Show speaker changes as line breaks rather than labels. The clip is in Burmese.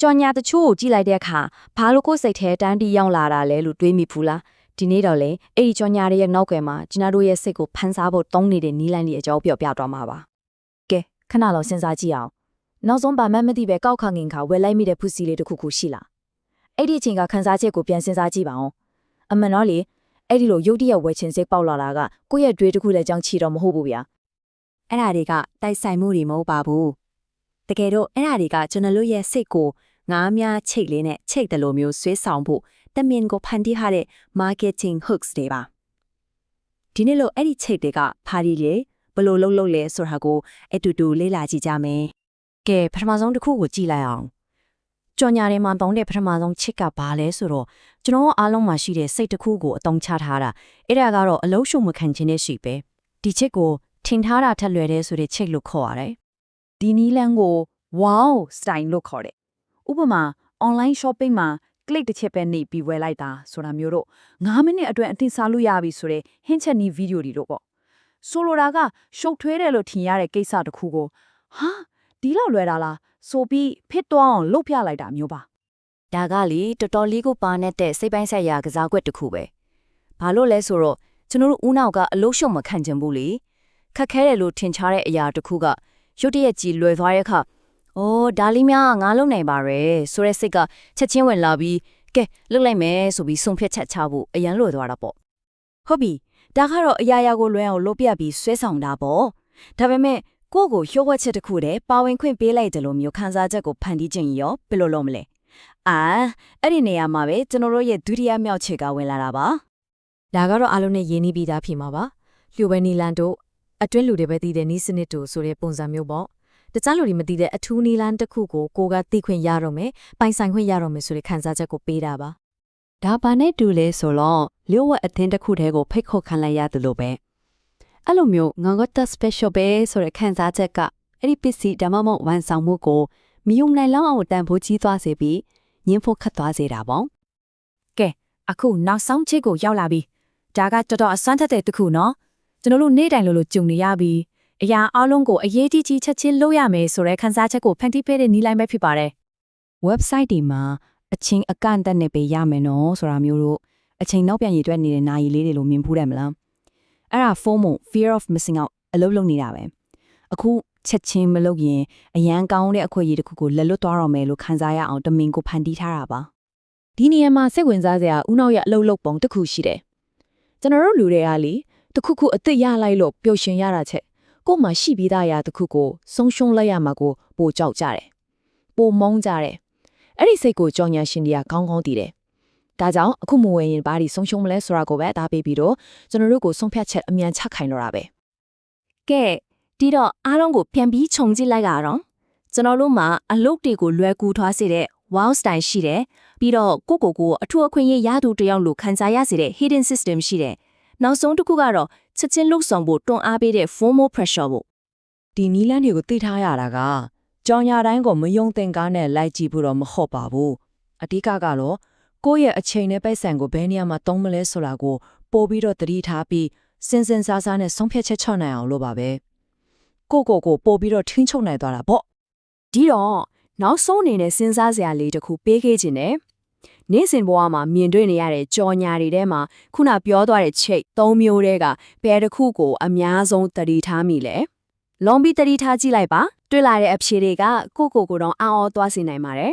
ကြော်ညာတချို့ကိုကြည့်လိုက်တဲ့အခါဘာလို့ကိုယ်စိတ်ထဲတန်းတီရောက်လာတာလဲလို့တွေးမိဘူးလားဒီနေ့တော့လေအဲ့ဒီကြော်ညာတွေရဲ့နောက်ကွယ်မှာကျွန်တော်တို့ရဲ့စိတ်ကိုဖန်ဆားဖို့တုံးနေတဲ့နီးလန်းလေးအကြောင်းပြောပြသွားမှာပါ
ကဲခဏလောက်စဉ်းစားကြည့်အောင်နောက်ဆုံးဘာမှမသိပဲကောက်ခငင်ခါဝယ်လိုက်မိတဲ့ဖူစီလေးတစ်ခုခုရှိလားအဲ့ဒီအချိန်ကခန်းစားချက်ကိုပြန်စဉ်းစားကြည့်ပါအောင်အမှန်တော့လေအဲ့ဒီလိုရုတ်တရက်ဝယ်ချင်စိတ်ပေါက်လာတာကကိုယ့်ရဲ့တွေးတစ်ခုလည်းကြောင့်ချီတော့မဟုတ်ဘူးဗျာ
အဲ့ဒါတွေကတိုက်ဆိုင်မှုတွေမဟုတ်ပါဘူးတကယ်တော့အဲ့ဒါတွေကကျွန်တော်တို့ရဲ့စိတ်ကို ငားများချိတ်လေးနဲ့ချိတ်တယ်လို့မျိုးဆွဲဆောင်ဖို့တမင်ကိုဖန်တီးထားတဲ့ marketing hooks တွေပါဒီနေ့လို့အဲ့ဒီချိတ်တွေကဘာတွေလဲဘယ်လိုလုပ်လုပ်လဲဆိုတာကိုအတူတူလေ့လာကြည့်ကြမယ်
ကဲပထမဆုံးတစ်ခုကိုကြည့်လိုက်အောင်ကြော်ညာတွေမှာတောင်းတဲ့ပထမဆုံးချစ်ကဘာလဲဆိုတော့ကျွန်တော်အားလုံးမှာရှိတဲ့စိတ်တစ်ခုကိုအတုံးချထားတာအဲ့ဒါကတော့အလုံးရှုံမခံခြင်းနဲ့ရှိပဲဒီချစ်ကိုထင်ထားတာထက်လွယ်တဲ့ဆိုတဲ့ချစ်လို့ခေါ်ရတယ်
ဒီနီလန်ကို wow style လို့ခေါ်တယ်။ ဥပမာ online shopping မှာ click တစ်ချက်ပဲနေပြီးဝယ်လိုက်တာဆိုတာမျိုးတော့9မိနစ်အတွင်းအသိစားလို့ရပြီဆိုတဲ့ဟင်းချက်နီးဗီဒီယိုတွေတော့ပေါ့။ဆိုလိုတာကရှုပ်ထွေးတယ်လို့ထင်ရတဲ့ကိစ္စတစ်ခုကိုဟာဒီလောက်လွယ်တာလားဆိုပြီးဖြစ်သွားအောင်လုပ်ပြလိုက်တာမျိုးပါ
ဒါကလေတော်တော်လေးကိုပါနေတဲ့စိတ်ပိုင်းဆိုင်ရာကစားကွက်တစ်ခုပဲဘာလို့လဲဆိုတော့ကျွန်တော်တို့ဦးနောက်ကအလုံးရှုံမခံချင်ဘူးလေခက်ခဲတယ်လို့ထင်ရှားတဲ့အရာတစ်ခုကရုတ်တရက်ကြီးလွယ်သွားတဲ့အခါ အိုးဒါလေးများငါလုံနိုင်ပါရဲ့ဆိုတဲ့စိတ်ကချက်ချင်းဝင်လာပြီးကဲလုတ်လိုက်မယ်ဆိုပြီးဆုံးဖြတ်ချက်ချဖို့အရန်လွယ်သွားတာပေါ့
ဟုတ်ပြီဒါကတော့အရာရာကိုလွယ်အောင်လုပ်ပြပြီးဆွဲဆောင်တာပေါ့ဒါပေမဲ့ကိုယ့်ကိုလျှို့ဝှက်ချက်တစ်ခုတည်းပါဝင်ခွင့်ပေးလိုက်တယ်လို့မျိုးခန်းစားချက်ကိုဖန်တီးခြင်းရောဘယ်လိုလုပ်မလဲအာအဲ့ဒီနေရာမှာပဲကျွန်တော်တို့ရဲ့ဒုတိယမြောက်ချက်ကဝင်လာတာပါ
ဒါကတော့အားလုံးနဲ့ရင်းနှီးပြီးသားဖြစ်မှာပါလျှို့ပဲနီလန်တို့အတွင်းလူတွေပဲသိတဲ့နီးစနစ်တို့ဆိုတဲ့ပုံစံမျိုးပေါ့ တခြားလူတွေမသိတဲ့အထူးနီလန်တစ်ခုကိုကိုကသိခွင့်ရတော့မယ်ပိုင်ဆိုင်ခွင့်ရတော့မယ်ဆိုတဲ့ခံစားချက်ကိုပေးတာပါ
ဒါဘာနဲ့တူလဲဆိုတော့လျှို့ဝှက်အသင်းတစ်ခုတည်းကိုဖိတ်ခေါ်ခံလိုက်ရတယ်လို့ပဲအဲ့လိုမျိုးငငတ် special ပဲဆိုတဲ့ခံစားချက်ကအဲ့ဒီပစ္စည်းဓမ္မမဟုတ်ဝန်ဆောင်မှုကိုမယုံနိုင်လောက်အောင်တန်ဖိုးကြီးသွားစေပြီးညှင်းဖို့ခတ်သွားစေတာပေါ့
ကဲအခုနောက်ဆုံးချက်ကိုရောက်လာပြီဒါကတော်တော်အစွမ်းထက်တဲ့တစ်ခုနော်ကျွန်တော်တို့နေ့တိုင်းလိုလိုကြုံနေရပြီ အရာအလုံးကိုအရေးကြီးကြီးချက်ချင်းလုပ်ရမယ်ဆိုတဲ့ခန်းစားချက်ကိုဖန်တီးပေးတဲ့နီးလိုက်ပဲဖြစ်ပါတယ် website တွေမှာအချင်းအကန့်အသတ်နဲ့ပဲရမယ်နော်ဆိုတာမျိုးတို့အချိန်နောက်ပြန်ရည်တွက်နေတဲ့နာရီလေးတွေလိုမြင်ဖူးတယ်မလားအဲ့ဒါ FOMO fear of missing out အလုပ်လုပ်နေတာပဲအခုချက်ချင်းမလုပ်ရင်အရန်ကောင်းတဲ့အခွင့်အရေးတစ်ခုကိုလက်လွတ်သွားတော့မယ်လို့ခံစားရအောင်တမင်ကိုဖန်တီးထားတာပါဒီနေရာမှာစိတ်ဝင်စားစရာဦးနောက်ရအလုပ်လုပ်ပုံတစ်ခုရှိတယ်ကျွန်တော်တို့လူတွေကလေတစ်ခုခုအစ်စ်ရလိုက်လို့ပျော်ရွှင်ရတာချက် ကို့မှာရှိပြီးသားအရာတစ်ခုကိုဆုံးရှုံးလိုက်ရမှာကိုပိုကြောက်ကြတယ်ပိုမုန်းကြတယ်အဲ့ဒီစိတ်ကိုကြောင်ညာရှင်တွေကကောင်းကောင်းသိတယ်ဒါကြောင့်အခုမဝင်ရင်ဘာတွေဆုံးရှုံးမလဲဆိုတာကိုပဲအသားပေးပြီးတော့ကျွန်တော်တို့ကိုဆုံးဖြတ်ချက်အမြန်ချခိုင်းတော့တာပဲ
ကဲဒီတော့အားလုံးကိုပြန်ပြီးခြုံကြည့်လိုက်ကြတော့ကျွန်တော်တို့မှာအလုပ်တွေကိုလွယ်ကူထွားစေတဲ့ wow style ရှိတယ်ပြီးတော့ကိုကိုကိုအထူးအခွင့်အရေးရသူတစ်ယောက်လိုခံစားရစေတဲ့ hidden system ရှိတယ်နောက်ဆုံးတစ်ခုကတော့ ချက်ချင်းလှုပ်ဆောင်ဖို့တွန်းအားပေးတဲ့ FOMO pressure ပေါ့
ဒီနီးလန်းတွေကိုသိထားရတာကကြောင်ညာတိုင်းကိုမယုံသင်ကားနဲ့လိုက်ကြည့်ဖို့တော့မဟုတ်ပါဘူးအဓိကကတော့ကိုယ့်ရဲ့အချိန်နဲ့ပိုက်ဆံကိုဘယ်နေရာမှာသုံးမလဲဆိုတာကိုပို့ပြီးတော့သတိထားပြီးစဉ်စဉ်စားစားနဲ့ဆုံးဖြတ်ချက်ချနိုင်အောင်လို့ပါပဲကိုယ့်ကိုယ်ကိုပို့ပြီးတော့ထင်းချုပ်နိုင်သွားတာပေါ့
ဒီတော့နောက်ဆုံးအနေနဲ့စဉ်းစားစရာလေးတစ်ခုပေးခဲ့ခြင်းနဲ့ နေ့စဉ်ဘဝမှာမြင်တွေ့နေရတဲ့ကြော်ညာတွေထဲမှာခုနပြောသွားတဲ့ချိတ်၃မျိုးတည်းကဘယ်တစ်ခုကိုအများဆုံးတတိထားမိလဲလွန်ပြီးတတိထားကြည့်လိုက်ပါတွေ့လာတဲ့အဖြေတွေကကိုယ့်ကိုယ်ကိုယ်တော့အောင်းအောသွားစေနိုင်ပါတယ်